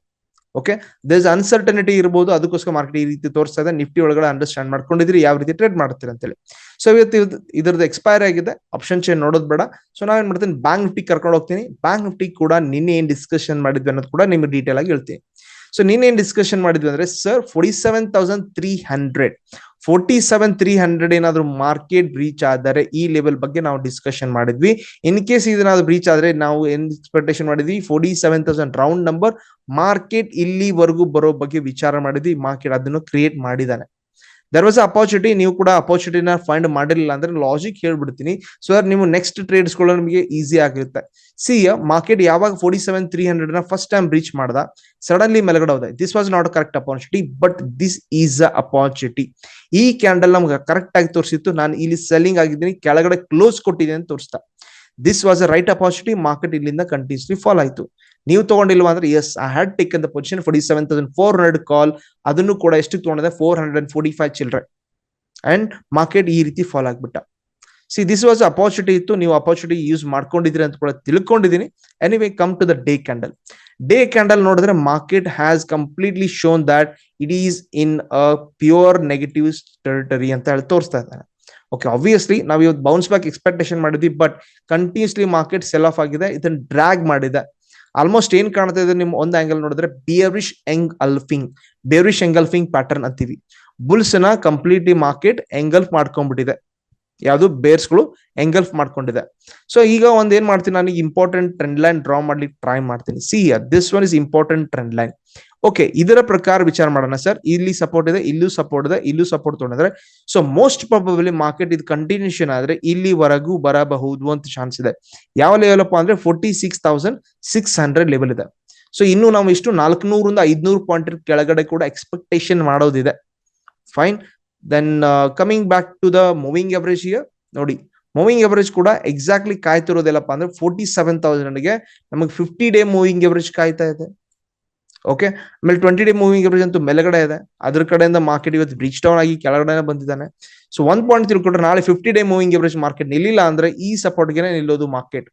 ಓಕೆ ದೇಸ್ ಅನ್ಸರ್ಟನಿಟಿ ಇರ್ಬೋದು. ಅದಕ್ಕೋಸ್ಕರ ಮಾರ್ಕೆಟ್ ಈ ರೀತಿ ತೋರಿಸ್ತಾ ಇದೆ. ನಿಫ್ಟಿ ಒಳಗಡೆ ಅಂಡರ್ಸ್ಟ್ಯಾಂಡ್ ಮಾಡ್ಕೊಂಡಿದ್ರಿ ಯಾವ ರೀತಿ ಟ್ರೇಡ್ ಮಾಡ್ತೀರಿ ಅಂತೇಳಿ. ಸೊ ಇವತ್ತು ಇದ್ರದ್ದು ಎಕ್ಸ್ಪೈರ್ ಆಗಿದೆ. ಆಪ್ಷನ್ ಚೇನ್ ನೋಡೋದು ಬೇಡ. ಸೊ ನಾವೇನ್ ಮಾಡ್ತೀನಿ? ಬ್ಯಾಂಕ್ ನಿಫ್ಟಿ ಕರ್ಕೊಂಡು ಹೋಗ್ತೀನಿ. ಬ್ಯಾಂಕ್ ನಿಫ್ಟಿ ಕೂಡ ನಿನ್ನೆ ಏನ್ ಡಿಸ್ಕಷನ್ ಮಾಡಿದ್ವಿ ಅನ್ನೋದು ಕೂಡ ನಿಮ್ಗೆ ಡೀಟೇಲ್ ಆಗಿ ಹೇಳ್ತೀನಿ. ಸೊ ನೀನ್ ಏನ್ ಡಿಸ್ಕಷನ್ ಮಾಡಿದ್ವಿ ಅಂದ್ರೆ sir forty seven thousand three hundred forty seven three hundred ಏನಾದ್ರು ಮಾರ್ಕೆಟ್ ಬ್ರೀಚ್ ಆದರೆ ಈ ಲೆವೆಲ್ ಬಗ್ಗೆ ನಾವು ಡಿಸ್ಕಷನ್ ಮಾಡಿದ್ವಿ. ಇನ್ ಕೇಸ್ ಇದನ್ನಾದ್ರು ಬ್ರೀಚ್ ಆದ್ರೆ ನಾವು ಏನ್ ಎಕ್ಸ್ಪೆಕ್ಟೇಷನ್ ಮಾಡಿದ್ವಿ? Forty seven thousand round number market ಇಲ್ಲಿವರೆಗೂ ಬರೋ ಬಗ್ಗೆ ವಿಚಾರ ಮಾಡಿದ್ವಿ. ಮಾರ್ಕೆಟ್ ಅದನ್ನು ಕ್ರಿಯೇಟ್ ಮಾಡಿದಾನೆ ದರ್ ವಾಸ್ ಅಪಾರ್ಚುನಿಟಿ ನೀವು ಕೂಡ ಅಪಾರ್ಚುನಿಟಿನ ಫೈಂಡ್ ಮಾಡಿರಲಿಲ್ಲ ಅಂದ್ರೆ ಲಾಜಿಕ್ ಹೇಳ್ಬಿಡ್ತೀನಿ. ಸೊ ನೀವು ನೆಕ್ಸ್ಟ್ ಟ್ರೇಡ್ಸ್ ಕೂಡ ನಿಮಗೆ ಈಸಿ ಆಗಿರುತ್ತೆ. ಸಿ ಮಾರ್ಕೆಟ್ ಯಾವಾಗ ಫೋರ್ಟಿ ಸೆವೆನ್ ತ್ರೀ ಹಂಡ್ರೆಡ್ನ ಫಸ್ಟ್ ಟೈಮ್ ರೀಚ್ ಮಾಡ್ದ? ಸಡನ್ಲಿ ಮೇಲ್ಗಡೆ ಹೋದೆ this was not correct opportunity but this is a opportunity ಈ ಕ್ಯಾಂಡಲ್ ನಮ್ಗೆ ಕರೆಕ್ಟ್ ಆಗಿ ತೋರಿಸಿತ್ತು. ನಾನು ಇಲ್ಲಿ ಸೆಲ್ಲಿಂಗ್ ಆಗಿದ್ದೀನಿ, ಕೆಳಗಡೆ ಕ್ಲೋಸ್ ಕೊಟ್ಟಿದ್ದೀನಿ ಅಂತ ತೋರಿಸ್ತಾ this was a right opportunity market ಇಲ್ಲಿಂದ ಕಂಟಿನ್ಯೂಸ್ಲಿ ಫಾಲ್ ಆಯಿತು. ನೀವು ತಗೊಂಡಿಲ್ವಾ ಅಂದ್ರೆ yes I had taken the position forty seven thousand four hundred call ಅದನ್ನು ಕೂಡ ಎಷ್ಟು ತಗೊಂಡಿದೆ? Four hundred and forty five ಚಿಲ್ಡ್ರೆ and market ಈ ರೀತಿ ಫಾಲ್ ಆಗ್ಬಿಟ್ಟ. ಸಿ ದಿಸ್ ವಾಸ್ ಅಪಾರ್ಚುನಿಟಿ ಇತ್ತು. ನೀವು ಅಪಾರ್ಚುನಿಟಿ ಯೂಸ್ ಮಾಡ್ಕೊಂಡಿದ್ರಿ ಅಂತ ಕೂಡ ತಿಳ್ಕೊಂಡಿದ್ದೀನಿ. Anyway come to the day candle day candle ನೋಡಿದ್ರೆ market has completely shown that it is in a pure negative territory ಅಂತ ಹೇಳಿ ತೋರಿಸ್ತಾ ಇದ್ದಾರೆ ಓಕೆ ಆಬ್ವಿಯಸ್ಲಿ ನಾವು ಇವತ್ತು ಬೌನ್ಸ್ ಬ್ಯಾಕ್ ಎಕ್ಸ್ಪೆಕ್ಟೇಷನ್ ಮಾಡಿದ್ವಿ but continuously market sell off ಆಗಿದೆ ಇದನ್ನ ಡ್ರ್ಯಾಗ್ ಮಾಡಿದೆ. ಆಲ್ಮೋಸ್ಟ್ ಏನ್ ಕಾಣ್ತಾ ಇದೆ ನಿಮ್ ಒಂದ್ ಆಂಗಲ್ ನೋಡಿದ್ರೆ bearish engulfing bearish engulfing pattern ಅಂತೀವಿ. ಬುಲ್ಸ್ನ ಕಂಪ್ಲೀಟ್ಲಿ ಮಾರ್ಕೆಟ್ ಎಂಗಲ್ಫ್ ಮಾಡ್ಕೊಂಡ್ಬಿಟ್ಟಿದೆ. ಯಾವುದು? ಬೇರ್ಸ್ಗಳು ಎಂಗಲ್ಫ್ ಮಾಡ್ಕೊಂಡಿದೆ. ಸೊ ಈಗ ಒಂದ್ ಏನ್ ಮಾಡ್ತೀನಿ, ನಾನು ಇಂಪಾರ್ಟೆಂಟ್ ಟ್ರೆಂಡ್ ಲೈನ್ ಡ್ರಾ ಮಾಡ್ಲಿಕ್ಕೆ ಟ್ರೈ ಮಾಡ್ತೀನಿ. See this one is important trend line okay ಇದರ ಪ್ರಕಾರ ವಿಚಾರ ಮಾಡೋಣ ಸರ್ ಇಲ್ಲಿ ಸಪೋರ್ಟ್ ಇದೆ, ಇಲ್ಲೂ ಸಪೋರ್ಟ್ ಇದೆ, ಇಲ್ಲೂ ಸಪೋರ್ಟ್ ತೊಗೊಂಡಿದ್ರೆ ಸೊ ಮೋಸ್ಟ್ ಪ್ರಾಬಬಲಿ ಮಾರ್ಕೆಟ್ ಇದು ಕಂಟಿನ್ಯೂಷನ್ ಆದ್ರೆ ಇಲ್ಲಿವರೆಗೂ ಬರಬಹುದು ಅಂತ ಚಾನ್ಸ್ ಇದೆ. ಯಾವ ಲೆವೆಲ್ ಅಪ್ಪ ಅಂದ್ರೆ forty six thousand six hundred level ಇದೆ. ಸೊ ಇನ್ನು ನಾವು ಇಷ್ಟು ನಾಲ್ಕುನೂರಿಂದ ಐದ್ನೂರು ಪಾಯಿಂಟ್ ಕೆಳಗಡೆ ಕೂಡ ಎಕ್ಸ್ಪೆಕ್ಟೇಷನ್ ಮಾಡೋದಿದೆ. Fine then coming back to the moving average here ನೋಡಿ ಮೂವಿಂಗ್ ಎವರೇಜ್ ಕೂಡ ಎಕ್ಸಾಕ್ಟ್ಲಿ ಕಾಯ್ತಿರೋದಿಲ್ಲಪ್ಪ ಅಂದ್ರೆ ಫೋರ್ಟಿ ಸೆವೆನ್ ತೌಸಂಡ್ಗೆ ನಮಗೆ ಫಿಫ್ಟಿ ಡೇ ಮೂವಿಂಗ್ ಎವರೇಜ್ ಕಾಯ್ತಾ ಇದೆ. ಓಕೆ ಆಮೇಲೆ ಟ್ವೆಂಟಿ ಡೇ ಮೂವಿಂಗ್ ಎವರೇಜ್ ಅಂತೂ ಮೇಲ್ಗಡೆ ಇದೆ. ಅದ್ರ ಕಡೆಯಿಂದ ಮಾರ್ಕೆಟ್ ಇವತ್ತು ಬ್ರಿಚ್ ಡೌನ್ ಆಗಿ ಕೆಳಗಡೆ ಬಂದಿದ್ದಾನೆ. ಸೊ ಒಂದ್ ಪಾಯಿಂಟ್ ತಿಳ್ಕೊಂಡ್ರೆ ನಾಳೆ fifty day moving average market ನಿಲ್ಲಿಲ್ಲ ಅಂದ್ರೆ ಈ ಸಪೋರ್ಟ್ಗೆ ನಿಲ್ಲೋದು market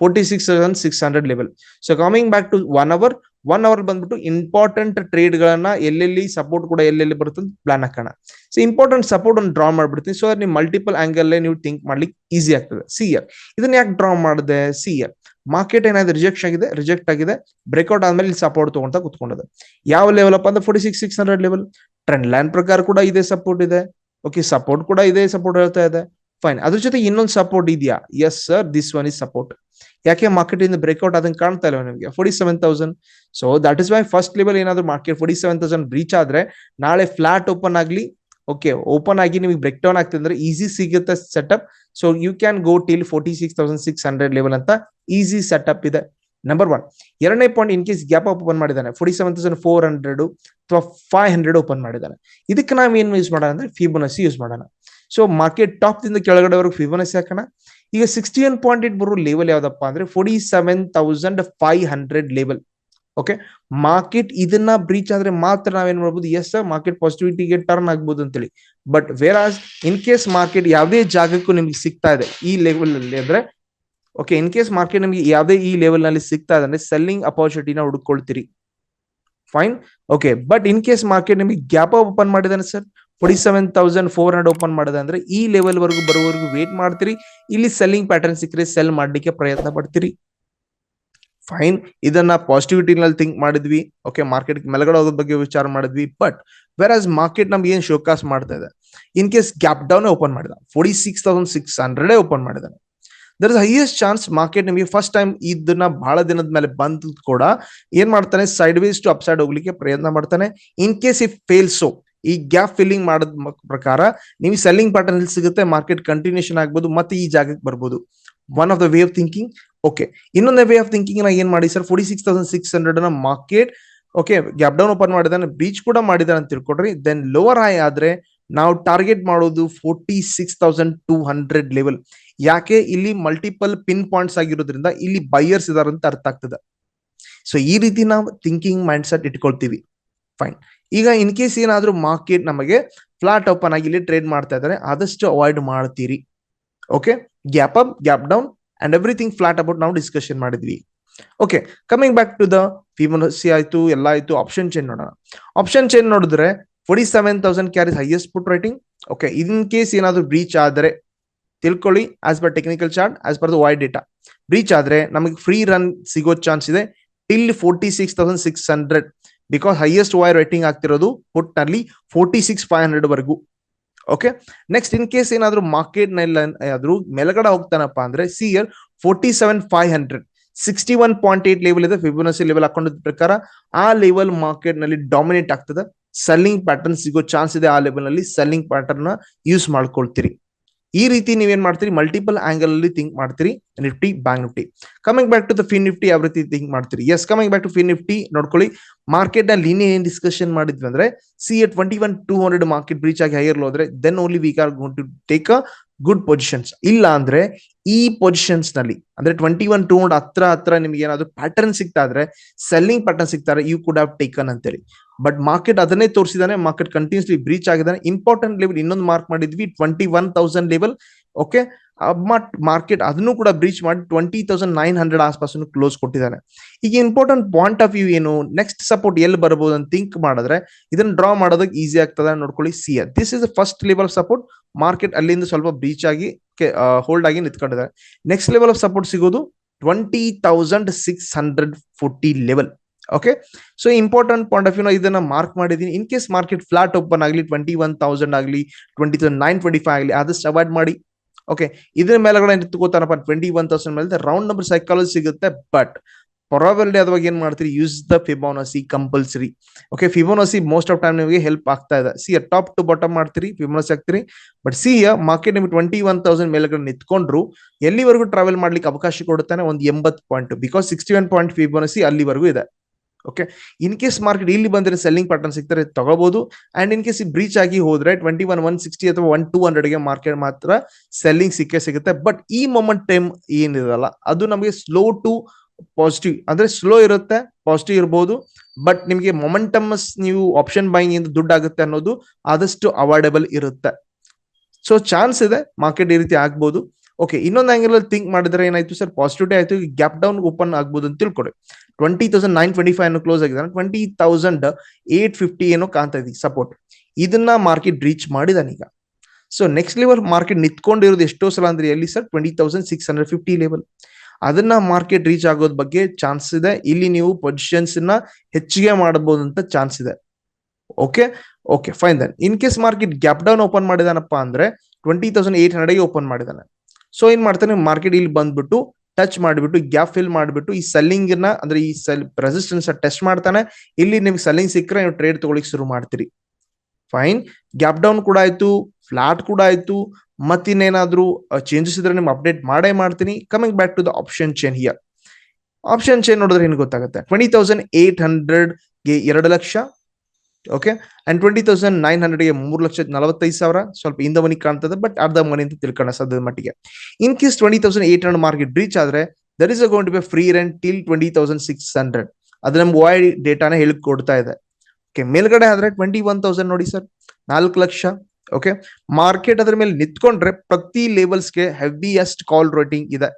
forty six six hundred level so coming back to one hour one hour ಬಂದ್ಬಿಟ್ಟು ಇಂಪಾರ್ಟೆಂಟ್ ಟ್ರೇಡ್ ಗಳನ್ನ ಎಲ್ಲೆಲ್ಲಿ ಸಪೋರ್ಟ್ ಕೂಡ ಎಲ್ಲೆಲ್ಲಿ ಬರುತ್ತೆ ಅಂತ ಪ್ಲಾನ್ ಹಾಕೋಣ. ಸೊ ಇಂಪಾರ್ಟೆಂಟ್ ಸಪೋರ್ಟ್ ಒಂದು ಡ್ರಾ ಮಾಡ್ಬಿಡ್ತೀನಿ. ಸೊ ನೀವು ಮಲ್ಟಿಪಲ್ ಆಂಗಲ್ ನೀವು ಥಿಂಕ್ ಮಾಡ್ಲಿಕ್ಕೆ ಈಸಿ ಆಗ್ತದೆ. ಸಿ ಇಯರ್ ಇದನ್ನ ಯಾಕೆ ಡ್ರಾ ಮಾಡಿದೆ? ಸಿ ಮಾರ್ಕೆಟ್ ಏನಾದ್ರು ರಿಜೆಕ್ಟ್ ಆಗಿದೆ. ರಿಜೆಕ್ಟ್ ಆಗಿದೆ. ಬ್ರೇಕ್ಔಟ್ ಆದ್ಮೇಲೆ ಇಲ್ಲಿ ಸಪೋರ್ಟ್ ತಗೊಂತ ಕುತ್ಕೊಂಡಿದೆ. ಯಾವ ಲೆವೆಲ್ ಅಪ್ಪ? ಅಂದ್ರೆ forty six six hundred level trend line ಪ್ರಕಾರ ಕೂಡ ಇದೆ ಸಪೋರ್ಟ್ ಇದೆ. ಓಕೆ ಸಪೋರ್ಟ್ ಕೂಡ ಇದೆ ಸಪೋರ್ಟ್ ಹೇಳ್ತಾ ಇದೆ. ಫೈನ್ ಅದ್ರ ಜೊತೆ ಇನ್ನೊಂದು ಸಪೋರ್ಟ್ ಇದೆಯಾ? Yes sir this one is support ಯಾಕೆ ಮಾರ್ಕೆಟ್ ಇಂದ ಬ್ರೇಕ್ಔಟ್ ಆದಂಗೆ ಕಾಣ್ತಾ ಇಲ್ಲ ನಿಮಗೆ? Forty seven thousand so that is why first level ಏನಾದ್ರು market forty seven thousand reach ಆದ್ರೆ ನಾಳೆ ಫ್ಲಾಟ್ ಓಪನ್ ಆಗಲಿ ಓಕೆ ಓಪನ್ ಆಗಿ ನಿಮಗೆ ಬ್ರೇಕ್ ಡೌನ್ ಆಗ್ತದೆ ಈಸಿ ಸಿಗುತ್ತೆ setup so you can go till forty six thousand six hundred level ಅಂತ easy setup ಇದೆ. ನಂಬರ್ ಒನ್ ಎರಡನೇ point in case gap open ಮಾಡಿದ್ದಾನೆ. Forty seven thousand four hundred ಅಥವಾ five hundred open ಮಾಡಿದ್ದಾನೆ. ಇದಕ್ಕೆ ನಾವು ಏನು ಯೂಸ್ ಮಾಡೋಣ ಅಂದ್ರೆ ಫಿಬೋನಸಿ ಯೂಸ್ ಮಾಡೋಣ. ಸೊ ಮಾರ್ಕೆಟ್ ಟಾಪ್ ದಿಂದ ಕೆಳಗಡೆವರೆಗೂ ಫಿಬೋನಸಿ ಹಾಕೋಣ. ಈಗ ಸಿಕ್ಸ್ಟಿ ಒನ್ ಪಾಯಿಂಟ್ ಏಟ್ ಬರೋ ಲೆವೆಲ್ ಯಾವ್ದಪ್ಪ ಅಂದ್ರೆ forty seven thousand five hundred level okay market ಇದನ್ನ ಬ್ರೀಚ್ ಆದ್ರೆ ಮಾತ್ರ ನಾವೇನ್ ಮಾಡ್ಬೋದು? ಎಸ್ ಮಾರ್ಕೆಟ್ ಪಾಸಿಟಿವಿಟಿಗೆ ಟರ್ನ್ ಆಗ್ಬೋದು ಅಂತೇಳಿ. But whereas in case market ಯಾವುದೇ ಜಾಗಕ್ಕೂ ನಿಮ್ಗೆ ಸಿಗ್ತಾ ಇದೆ, ಈ ಲೆವೆಲ್ ಅಲ್ಲಿ ಅಂದ್ರೆ ಓಕೆ ಇನ್ ಕೇಸ್ ಮಾರ್ಕೆಟ್ ನಿಮ್ಗೆ ಯಾವುದೇ ಈ ಲೆವೆಲ್ನಲ್ಲಿ ಸಿಗ್ತಾ ಇದೆ ಅಂದ್ರೆ ಸೆಲ್ಲಿಂಗ್ ಅಪಾರ್ಚುನಿಟಿನ ಹುಡುಕೊಳ್ತೀರಿ. Fine okay but in case market ನಿಮಗೆ ಗ್ಯಾಪ್ ಓಪನ್ ಮಾಡಿದಾನೆ sir forty seven thousand four hundred open ಮಾಡಿದೆ ಅಂದ್ರೆ ಈ ಲೆವೆಲ್ ವರೆಗೂ ಬರುವವರೆಗೂ ವೇಟ್ ಮಾಡ್ತೀರಿ. ಇಲ್ಲಿ ಸೆಲ್ಲಿಂಗ್ ಪ್ಯಾಟರ್ನ್ ಸಿಕ್ಕರೆ ಸೆಲ್ ಮಾಡ್ಲಿಕ್ಕೆ ಪ್ರಯತ್ನ ಪಡ್ತೀರಿ. ಫೈನ್ ಇದನ್ನ ಪಾಸಿಟಿವಿಟಿನಲ್ಲಿ ಥಿಂಕ್ ಮಾಡಿದ್ವಿ. ಓಕೆ ಮಾರ್ಕೆಟ್ ಮೆಲಗಡೆ ಹೋಗೋದ್ ಬಗ್ಗೆ ವಿಚಾರ ಮಾಡಿದ್ವಿ. ಬಟ್ ವೆರ್ ಆಸ್ ಮಾರ್ಕೆಟ್ ನಮ್ಗೆ ಏನ್ ಶೋಕಾಸ್ ಮಾಡ್ತಾ ಇದೆ? In case gap down open ಮಾಡಿದ. Forty six thousand six hundred open ಮಾಡಿದಾನೆ there is highest chance market ನಿಮಗೆ ಫಸ್ಟ್ ಟೈಮ್ ಇದನ್ನ ಬಹಳ ದಿನದ ಮೇಲೆ ಬಂದ್ ಕೂಡ ಏನ್ ಮಾಡ್ತಾನೆ? Sideways to upside ಹೋಗ್ಲಿಕ್ಕೆ ಪ್ರಯತ್ನ ಮಾಡ್ತಾನೆ. In case if fail so ಈ ಗ್ಯಾಪ್ ಫಿಲ್ಲಿಂಗ್ ಮಾಡೋದ್ ಪ್ರಕಾರ ನೀವು ಸೆಲ್ಲಿಂಗ್ ಪ್ಯಾಟರ್ನ್ ಸಿಗುತ್ತೆ ಮಾರ್ಕೆಟ್ ಕಂಟಿನ್ಯೂಷನ್ ಆಗ್ಬೋದು, ಮತ್ತೆ ಈ ಜಾಗಕ್ಕೆ ಬರ್ಬೋದು. One of the way of thinking okay ಇನ್ನೊಂದು ವೇ ಆಫ್ ಥಿಂಕಿಂಗ್ನ ಏನ್ ಮಾಡಿ sir? Forty six thousand six ಹಂಡ್ರೆಡ್ನ market okay gap down open ಮಾಡಿದಾನೆ ಬೀಚ್ ಕೂಡ ಮಾಡಿದಾನೆ ಅಂತ ತಿಳ್ಕೊಡ್ರಿ ದೆನ್ ಲೋವರ್ ಹೈ ಆದ್ರೆ ನಾವು ಟಾರ್ಗೆಟ್ ಮಾಡೋದು forty six thousand two hundred level ಯಾಕೆ? ಇಲ್ಲಿ ಮಲ್ಟಿಪಲ್ ಪಿನ್ ಪಾಯಿಂಟ್ಸ್ ಆಗಿರೋದ್ರಿಂದ ಇಲ್ಲಿ ಬೈಯರ್ಸ್ ಅಂತ ಅರ್ಥ ಆಗ್ತದೆ. ಸೊ ಈ ರೀತಿ ನಾವು ಥಿಂಕಿಂಗ್ ಮೈಂಡ್ ಸೆಟ್ ಇಟ್ಕೊಳ್ತೀವಿ. ಫೈನ್ ಈಗ ಇನ್ ಕೇಸ್ ಏನಾದ್ರೂ ಮಾರ್ಕೆಟ್ ನಮಗೆ ಫ್ಲಾಟ್ ಓಪನ್ ಆಗಿ ಇಲ್ಲಿ ಟ್ರೇಡ್ ಮಾಡ್ತಾ ಇದ್ದಾರೆ, ಆದಷ್ಟು ಅವಾಯ್ಡ್ ಮಾಡ್ತೀರಿ. Okay gap up gap down and everything flat about ನಾವು ಡಿಸ್ಕಷನ್ ಮಾಡಿದ್ವಿ. Okay coming back to the Fibonacci ಆಯ್ತು, ಎಲ್ಲ ಆಯ್ತು ಆಪ್ಷನ್ ಚೇಂಜ್ ನೋಡೋಣ. ಆಪ್ಷನ್ ಚೇಂಜ್ ನೋಡಿದ್ರೆ forty seven thousand carries highest put writing okay in case ಏನಾದರೂ breach ಆದ್ರೆ, ತಿಳ್ಕೊಳ್ಳಿ as per technical chart as per the wide data breach ಆದ್ರೆ ನಮಗೆ ಫ್ರೀ ರನ್ ಸಿಗೋ ಚಾನ್ಸ್ ಇದೆ. Till forty six thousand six hundred because highest writing ಆಗ್ತಿರೋದು ಪುಟ್ನಲ್ಲಿ forty six five hundred ವರೆಗೂ. ಓಕೆ ನೆಕ್ಸ್ಟ್ ಇನ್ ಕೇಸ್ ಏನಾದ್ರೂ ಮಾರ್ಕೆಟ್ ಆದ್ರೂ ಮೇಲ್ಗಡೆ ಹೋಗ್ತಾನಪ್ಪ ಅಂದ್ರೆ see here forty seven five hundred sixty one point eight level ಇದೆ ಫಿಬೊನಸಿ ಲೆವೆಲ್ ಹಾಕೊಂಡಿದ್ದ ಪ್ರಕಾರ ಆ ಲೆವೆಲ್ ಮಾರ್ಕೆಟ್ನಲ್ಲಿ ಡಾಮಿನೇಟ್ ಆಗ್ತದೆ. ಸೆಲ್ಲಿಂಗ್ ಪ್ಯಾಟರ್ನ್ ಸಿಗೋ ಚಾನ್ಸ್ ಇದೆ ಆ ಲೆವೆಲ್ನಲ್ಲಿ ಸೆಲ್ಲಿಂಗ್ ಪ್ಯಾಟರ್ನ್ ಯೂಸ್ ಮಾಡ್ಕೊಳ್ತೀರಿ. ಈ ರೀತಿ ನೀವೇನ್ ಮಾಡ್ತೀರಿ? ಮಲ್ಟಿಪಲ್ ಆಂಗಲ್ ಅಲ್ಲಿ ಥಿಂಕ್ ಮಾಡ್ತೀರಿ. Nifty bank Nifty coming back to the fin Nifty ಯಾವ ರೀತಿ ಥಿಂಕ್ ಮಾಡ್ತೀರಿ? Yes coming back to fin Nifty ನೋಡ್ಕೊಳ್ಳಿ. ಮಾರ್ಕೆಟ್ನಲ್ಲಿ ಇನ್ನೇ ಏನ್ ಡಿಸ್ಕಷನ್ ಮಾಡಿದ್ವಿ ಅಂದ್ರೆ see a twenty one two hundred market breach ಆಗಿ ಹೈಯರ್ ಹೋದ್ರೆ then only we are going to take a good positions ಇಲ್ಲ ಅಂದ್ರೆ ಈ ಪೊಸಿಷನ್ಸ್ನಲ್ಲಿ, ಅಂದ್ರೆ ಟ್ವೆಂಟಿ ಒನ್ ಟೂ ಹಂಡ್ರೆಡ್ ಹತ್ರ ಹತ್ರ ನಿಮ್ಗೆ ಏನಾದ್ರು ಪ್ಯಾಟರ್ನ್ ಸಿಗ್ತಾ ಇದ್ರೆ ಸೆಲ್ಲಿಂಗ್ ಪ್ಯಾಟರ್ನ್ ಸಿಗ್ತಾರೆ ಯು ಕುಡ್ ಹ್ಯಾವ್ ಟೇಕನ್ ಅಂತೇಳಿ. ಬಟ್ ಮಾರ್ಕೆಟ್ ಅದನ್ನೇ ತೋರಿಸಿದಾನೆ ಮಾರ್ಕೆಟ್ ಕಂಟಿನ್ಯೂಸ್ಲಿ ಬ್ರೀಚ್ ಆಗಿದ್ದಾನೆ ಇಂಪಾರ್ಟೆಂಟ್ ಲೆವೆಲ್ ಇನ್ನೊಂದು ಮಾರ್ಕ್ ಮಾಡಿದ್ವಿ twenty one thousand level okay market ಅದನ್ನು ಕೂಡ ಬ್ರೀಚ್ ಮಾಡಿ ಟ್ವೆಂಟಿ ತೌಸಂಡ್ ನೈನ್ ಹಂಡ್ರೆಡ್ ಆಸ್ಪಾಸ್ ಕ್ಲೋಸ್ ಕೊಟ್ಟಿದ್ದಾನೆ ಈಗ ಇಂಪಾರ್ಟೆಂಟ್ ಪಾಯಿಂಟ್ ಆಫ್ ವ್ಯೂ ಏನು? ನೆಕ್ಸ್ಟ್ ಸಪೋರ್ಟ್ ಎಲ್ಲಿ ಬರಬಹುದು ಅಂತ ಥಿಂಕ್ ಮಾಡಿದ್ರೆ ಇದನ್ನ ಡ್ರಾ ಮಾಡೋದಕ್ಕೆ ಈಸಿ ಆಗ್ತದೆ ನೋಡ್ಕೊಳ್ಳಿ see this is first level support market ಅಲ್ಲಿಂದ ಸ್ವಲ್ಪ ಬ್ರೀಚ್ ಆಗಿ ಹೋಲ್ಡ್ ಆಗಿ ನಿಂತ್ಕೊಂಡಿದ್ದಾರೆ. ನೆಕ್ಸ್ಟ್ ಲೆವೆಲ್ ಆಫ್ ಸಪೋರ್ಟ್ ಸಿಗೋದು twenty thousand six hundred forty level okay so important point of view ಇದನ್ನ ಮಾರ್ಕ್ ಮಾಡಿದೀನಿ in case market flat open ಆಗಲಿ twenty one thousand ಆಗಲಿ twenty thousand nine twenty five ಆಗಲಿ ಅದಷ್ಟು avoid ಮಾಡಿ. Okay ಇದ್ರ ಮೇಲೆಗಡೆ ತಗೋತಾನಪ್ಪ ಟ್ವೆಂಟಿ ಒನ್ ತೌಸಂಡ್ ಮೇಲೆ ರೌಂಡ್ ನಂಬರ್ ಸೈಕಾಲಜಿ ಸಿಗುತ್ತೆ ಬಟ್ ಪ್ರಾಬಬಿಲಿಟಿ ಅದ್ವಾಗ ಏನ್ ಮಾಡ್ತೀರಿ use the Fibonacci compulsory okay Fibonacci most of time ನಿಮಗೆ ಹೆಲ್ಪ್ ಆಗ್ತಾ ಇದೆ. ಸಿ ಟಾಪ್ ಟು ಬಾಟಮ್ ಮಾಡ್ತೀರಿ ಫಿಬೋನಸಿ ಆಗ್ತೀರಿ ಬಟ್ ಸಿ ಮಾರ್ಕೆಟ್ ನಿಮಗೆ ಟ್ವೆಂಟಿ ಒನ್ ತೌಸಂಡ್ ಮೇಲೆಗಡೆ ನಿಂತ್ಕೊಂಡ್ರು, ಎಲ್ಲಿವರೆಗೂ ಟ್ರಾವೆಲ್ ಮಾಡ್ಲಿಕ್ಕೆ ಅವಕಾಶ ಕೊಡುತ್ತಾನೆ? ಒಂದು ಎಂಬತ್ತು point because sixty one point Fibonacci ಅಲ್ಲಿವರೆಗೂ ಇದೆ. ಓಕೆ ಇನ್ ಕೇಸ್ ಮಾರ್ಕೆಟ್ ಇಲ್ಲಿ ಬಂದ್ರೆ ಸೆಲ್ಲಿಂಗ್ ಪ್ಯಾಟರ್ನ್ ಸಿಗ್ತಾರೆ ತಗೋಬಹುದು ಅಂಡ್ ಇನ್ ಕೇಸ್ ಬ್ರೀಚ್ ಆಗಿ ಹೋದ್ರೆ ಟ್ವೆಂಟಿ ಒನ್ ಒನ್ ಸಿಕ್ಸ್ಟಿ ಅಥವಾ ಒನ್ ಟೂ ಹಂಡ್ರೆಡ್ಗೆ ಮಾರ್ಕೆಟ್ ಮಾತ್ರ ಸೆಲ್ಲಿಂಗ್ ಸಿಕ್ಕೇ ಸಿಗುತ್ತೆ. ಬಟ್ ಈ ಮೊಮೆಂಟ್ ಟೈಮ್ ಏನಿರಲ್ಲ, ಅದು ನಮಗೆ ಸ್ಲೋ ಟು ಪಾಸಿಟಿವ್ ಅಂದ್ರೆ ಸ್ಲೋ ಇರುತ್ತೆ ಪಾಸಿಟಿವ್ ಇರಬಹುದು ಬಟ್ ನಿಮಗೆ ಮೊಮೆಂಟಮಸ್ ನೀವು ಆಪ್ಷನ್ ಬೈಯಿಂಗ್ ಇಂದ ದುಡ್ಡು ಆಗುತ್ತೆ ಅನ್ನೋದು ಆದಷ್ಟು ಅವಾರ್ಡೆಬಲ್ ಇರುತ್ತೆ. ಸೊ ಚಾನ್ಸ್ ಇದೆ ಮಾರ್ಕೆಟ್ ಈ ರೀತಿ ಆಗ್ಬೋದು. ಓಕೆ ಇನ್ನೊಂದು ಆಂಗಲ್ ಅಲ್ಲಿ ಥಿಂಕ್ ಮಾಡಿದ್ರೆ ಏನಾಯ್ತು ಸರ್ ಪಾಸಿಟಿವಿಟಿ ಆಯ್ತು ಗ್ಯಾಪ್ ಡೌನ್ ಓಪನ್ ಆಗ್ಬೋದು ಅಂತ ತಿಳ್ಕೊಡಿ twenty thousand nine twenty five close ಆಗಿದೆ ಟ್ವೆಂಟಿ ತೌಸಂಡ್ ಏಟ್ ಫಿಫ್ಟಿ ಏನೋ ಕಾಣ್ತಾ ಇದೀವಿ ಸಪೋರ್ಟ್ ಇದನ್ನ ಮಾರ್ಕೆಟ್ ರೀಚ್ ಮಾಡಿದಾನೆ ಈಗ. ಸೊ ನೆಕ್ಸ್ಟ್ ಲೆವೆಲ್ ಮಾರ್ಕೆಟ್ ನಿಂತ್ಕೊಂಡಿರೋದು ಎಷ್ಟೋ ಸಲ ಅಂದ್ರೆ ಎಲ್ಲಿ sir twenty thousand six hundred fifty level ಅದನ್ನ ಮಾರ್ಕೆಟ್ ರೀಚ್ ಆಗೋದ್ ಬಗ್ಗೆ ಚಾನ್ಸ್ ಇದೆ. ಇಲ್ಲಿ ನೀವು ಪೊಸಿಷನ್ಸ್ನ ಹೆಚ್ಚಿಗೆ ಮಾಡಬಹುದು ಅಂತ ಚಾನ್ಸ್ ಇದೆ. Okay okay fine then in case market gap down open ಮಾಡಿದಾನಪ್ಪ ಅಂದ್ರೆ twenty thousand eight hundred open ಮಾಡಿದಾನೆ. ಸೊ ಏನ್ ಮಾಡ್ತಾನೆ? ಮಾರ್ಕೆಟ್ ಇಲ್ಲಿ ಬಂದ್ಬಿಟ್ಟು ಟಚ್ ಮಾಡಿಬಿಟ್ಟು ಗ್ಯಾಪ್ ಫಿಲ್ ಮಾಡಿಬಿಟ್ಟು, ಈ ಸೆಲ್ಲಿಂಗ್ನ, ಅಂದ್ರೆ ಈ ಸೆಲ್ ರೆಸಿಸ್ಟೆನ್ಸ್ ಟೆಸ್ಟ್ ಮಾಡ್ತಾನೆ. ಇಲ್ಲಿ ನಿಮ್ಗೆ ಸೆಲ್ಲಿಂಗ್ ಸಿಕ್ಕರೆ ನೀವು ಟ್ರೇಡ್ ತಗೊಳಿಕ್ ಶುರು ಮಾಡ್ತೀರಿ. ಫೈನ್ ಗ್ಯಾಪ್ ಡೌನ್ ಕೂಡ ಆಯ್ತು ಫ್ಲಾಟ್ ಕೂಡ ಆಯ್ತು. ಮತ್ತಿನ್ನೇನಾದ್ರೂ ಚೇಂಜಸ್ ಇದ್ರೆ ನಿಮ್ಗೆ ಅಪ್ಡೇಟ್ ಮಾಡೇ ಮಾಡ್ತೀನಿ. Coming back to the option chain here option chain ನೋಡಿದ್ರೆ ಏನ್ ಗೊತ್ತಾಗುತ್ತೆ. ಟ್ವೆಂಟಿ ತೌಸಂಡ್ ಏಟ್ ಹಂಡ್ರೆಡ್ಗೆ ಎರಡು lakh okay and twenty thousand nine ಹಂಡ್ರೆಡ್ಗೆ ಮೂರು ಲಕ್ಷ ನಲವತ್ತೈದು ಸಾವಿರ. ಸ್ವಲ್ಪ ಇಂದ ಮನಿ ಕಾಣ್ತದೆ ಬಟ್ ಅರ್ಧ ಮನಿ ಅಂತ ತಿಳ್ಕೊಳ್ಳೋ ಸದ್ಯದ ಮಟ್ಟಿಗೆ. In case twenty thousand eight hundred market reach ಆದ್ರೆ there is account be free rent till twenty thousand six hundred ಅದು ನಮ್ಗೆ ವೈ ಡೇಟಾನ ಹೇಳಿ ಕೊಡ್ತಾ ಇದೆ. ಓಕೆ ಮೇಲ್ಗಡೆ ಆದ್ರೆ ಟ್ವೆಂಟಿ ಒನ್ ತೌಸಂಡ್ ನೋಡಿ ಸರ್ ನಾಲ್ಕು ಲಕ್ಷ. ಓಕೆ ಮಾರ್ಕೆಟ್ ಅದ್ರ ಮೇಲೆ ನಿಂತ್ಕೊಂಡ್ರೆ ಪ್ರತಿ ಲೇಬಲ್ಸ್ಗೆ ಹೆವಿಯೆಸ್ಟ್ ಕಾಲ್ ರೇಟಿಂಗ್ ಇದೆ.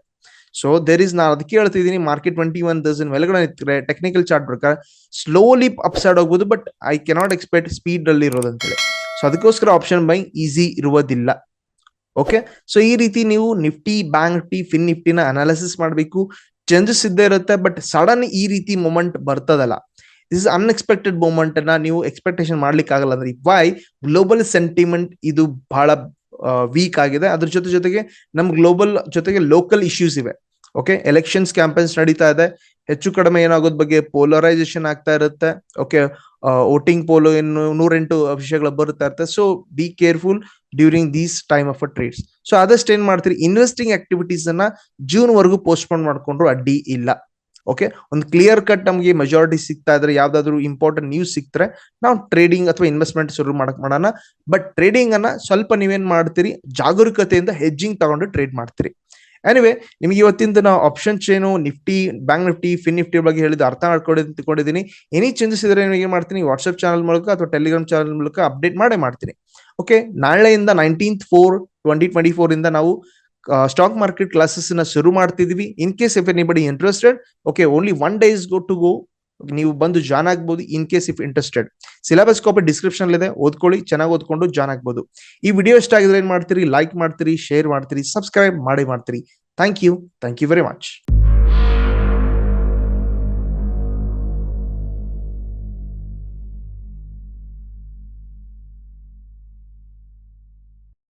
ಸೊ ದೇರ್ ಇಸ್ ನಾನು ಅದಕ್ಕೆ ಹೇಳ್ತಿದ್ದೀನಿ ಮಾರ್ಕೆಟ್ ಟ್ವೆಂಟಿ ಒನ್ ತೌಸಂಡ್ ಮೇಲ್ಗಡೆ ಟೆಕ್ನಿಕಲ್ ಚಾರ್ಟ್ ಪ್ರಕಾರ ಸ್ಲೋಲಿ ಅಪ್ ಸೈಡ್ ಹೋಗ್ಬೋದು but I cannot expect speed ಅಲ್ಲಿ ಇರೋದು ಅಂತೇಳಿ ಸೊ ಅದಕ್ಕೋಸ್ಕರ ಆಪ್ಷನ್ ಬೈ ಈಸಿ ಇರುವುದಿಲ್ಲ. ಓಕೆ ಸೊ ಈ ರೀತಿ ನೀವು ನಿಫ್ಟಿ ಬ್ಯಾಂಕ್ ನಿಫ್ಟಿ ಫಿನ್ ನಿಫ್ಟಿನ ಅನಾಲಿಸಿಸ್ ಮಾಡಬೇಕು. ಚೇಂಜಸ್ ಇದ್ದೇ ಇರುತ್ತೆ ಬಟ್ ಸಡನ್ ಈ ರೀತಿ ಮೂಮೆಂಟ್ ಬರ್ತದಲ್ಲ. ದಿಸ್ ಅನ್ಎಕ್ಸ್ಪೆಕ್ಟೆಡ್ ಮೂಮೆಂಟ್ ಅನ್ನ ನೀವು ಎಕ್ಸ್ಪೆಕ್ಟೇಷನ್ ಮಾಡ್ಲಿಕ್ಕೆ ಆಗಲ್ಲ ಅಂದ್ರೆ ವೈ ಗ್ಲೋಬಲ್ ಸೆಂಟಿಮೆಂಟ್ ಇದು ಬಹಳ ವೀಕ್ ಆಗಿದೆ. ಅದ್ರ ಜೊತೆ ಜೊತೆಗೆ ನಮ್ ಗ್ಲೋಬಲ್ ಜೊತೆಗೆ ಲೋಕಲ್ ಇಶ್ಯೂಸ್ ಇವೆ. ಓಕೆ ಎಲೆಕ್ಷನ್ಸ್ ಕ್ಯಾಂಪೇನ್ಸ್ ನಡೀತಾ ಇದೆ. ಹೆಚ್ಚು ಕಡಿಮೆ ಏನಾಗೋದ್ ಬಗ್ಗೆ ಪೋಲರೈಸೇಷನ್ ಆಗ್ತಾ ಇರುತ್ತೆ. ಓಕೆ ವೋಟಿಂಗ್ ಪೋಲು ಏನು ನೂರೆಂಟು ವಿಷಯಗಳು ಬರುತ್ತಾ ಇರುತ್ತೆ. So be careful during these time of a trades so ಆದಷ್ಟು ಏನ್ ಮಾಡ್ತೀರಿ? ಇನ್ವೆಸ್ಟಿಂಗ್ ಆಕ್ಟಿವಿಟೀಸ್ ಅನ್ನ ಜೂನ್ ವರೆಗೂ ಪೋಸ್ಟ್ಪೋನ್ ಮಾಡ್ಕೊಂಡ್ರು ಅಡ್ಡಿ ಇಲ್ಲ. ಓಕೆ ಒಂದು ಕ್ಲಿಯರ್ ಕಟ್ ನಮಗೆ ಮೆಜಾರಿಟಿ ಸಿಗ್ತಾ ಇದ್ರೆ, ಯಾವ್ದಾದ್ರು ಇಂಪಾರ್ಟೆಂಟ್ ನ್ಯೂಸ್ ಸಿಕ್ತಾರೆ, ನಾವು ಟ್ರೇಡಿಂಗ್ ಅಥವಾ ಇನ್ವೆಸ್ಟ್ಮೆಂಟ್ ಶುರು ಮಾಡಕ್ ಮಾಡೋಣ. ಬಟ್ ಟ್ರೇಡಿಂಗ್ ಅನ್ನ ಸ್ವಲ್ಪ ನೀವೇನ್ ಮಾಡ್ತೀರಿ? ಜಾಗರೂಕತೆಯಿಂದ ಹೆಜ್ಜಿಂಗ್ ತಗೊಂಡು ಟ್ರೇಡ್ ಮಾಡ್ತೀರಿ. ಎನಿವೆ ನಿಮ್ಗೆ ಇವತ್ತಿಂದ ನಾವು option chain Nifty bank Nifty fin Nifty ಬಗ್ಗೆ ಹೇಳಿದ ಅರ್ಥ ಮಾಡ್ಕೊಂಡಿದ್ದೀನಿ ಎನಿ ಚೇಂಜಸ್ ಇದ್ರೆ ನಿಮಗೆ ಮಾಡ್ತೀನಿ ವಾಟ್ಸ್ಆಪ್ ಚಾನಲ್ ಮೂಲಕ ಅಥವಾ ಟೆಲಿಗ್ರಾಮ್ ಚಾನಲ್ ಮೂಲಕ ಅಪ್ಡೇಟ್ ಮಾಡೇ ಮಾಡ್ತೀನಿ. ಓಕೆ ನಾಳೆಯಿಂದ nineteenth four twenty twenty four ಇಂದ ನಾವು ಸ್ಟಾಕ್ ಮಾರ್ಕೆಟ್ ಕ್ಲಾಸಸ್ನ ಶುರು ಮಾಡ್ತಿದ್ವಿ. In case if anybody interested okay only one day is go to go ನೀವು ಬಂದು ಜಾನ್ ಆಗ್ಬೋದು in case if interested. Syllabus copy description ಇದೆ ಓದ್ಕೊಳ್ಳಿ, ಚೆನ್ನಾಗಿ ಓದ್ಕೊಂಡು ಜಾನ್ ಆಗ್ಬೋದು. ಈ ವಿಡಿಯೋ ಇಷ್ಟ ಆಗಿದ್ರೆ ಏನ್ ಮಾಡ್ತೀರಿ? ಲೈಕ್ ಮಾಡ್ತೀರಿ ಶೇರ್ ಮಾಡ್ತೀರಿ ಸಬ್ಸ್ಕ್ರೈಬ್ ಮಾಡಿ ಮಾಡ್ತೀರಿ. Thank you thank you very much